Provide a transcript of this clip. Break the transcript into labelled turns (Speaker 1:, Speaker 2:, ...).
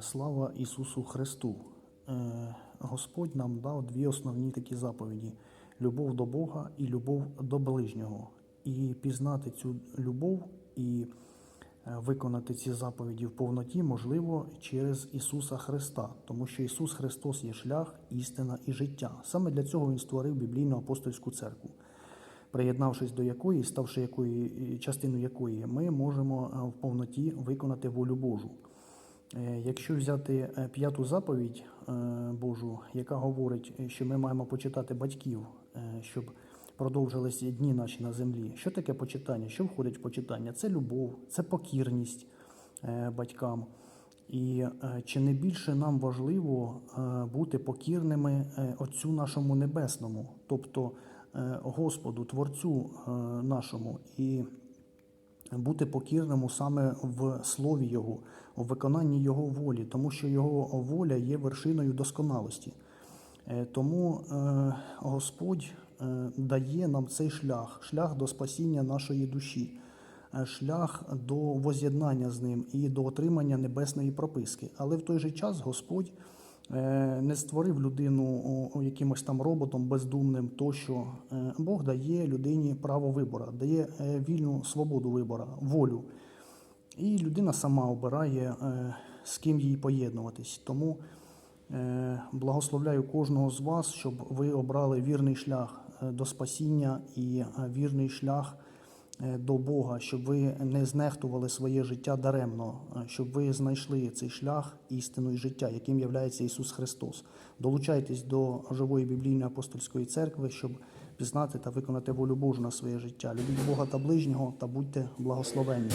Speaker 1: Слава Ісусу Христу! Е, Господь нам дав дві основні такі заповіді: любов до Бога і любов до ближнього. І пізнати цю любов і е, виконати ці заповіді в повноті можливо через Ісуса Христа, тому що Ісус Христос є шлях, істина і життя. Саме для цього Він створив біблійну апостольську церкву приєднавшись до якої, ставши якої, частиною якої, ми можемо е, в повноті виконати волю Божу. Е, Якщо взяти е, п'яту заповідь е, Божу, яка говорить, що ми маємо почитати батьків, щоб продовжилися дні наші на землі. Що таке почитання? Що входить в почитання? Це любов, це покірність батькам. І чи не більше нам важливо бути покірними Отцю нашому Небесному, тобто Господу, Творцю нашому, і бути покірному саме в слові Його, у виконанні Його волі, тому що Його воля є вершиною досконалості. Е, Тому е, Господь е, дає нам цей шлях, шлях до спасіння нашої душі, шлях до воз'єднання з ним і до отримання небесної прописки. Але в той же час Господь не створив людину якимось там роботом бездумним, тощо Е, Бог дає людині право вибору, дає е, вільну свободу вибору, волю. І людина сама обирає, е, з ким їй поєднуватись. Тому е, благословляю кожного з вас, щоб ви обрали вірний шлях е, до спасіння і е, вірний шлях е, до Бога, щоб ви не знехтували своє життя даремно, е, щоб ви знайшли цей шлях істину і життя, яким є Ісус Христос. Долучайтесь до живої біблійної апостольської церкви, щоб пізнати та виконати волю Божу на своє життя. Любіть Бога та ближнього та будьте благословенні.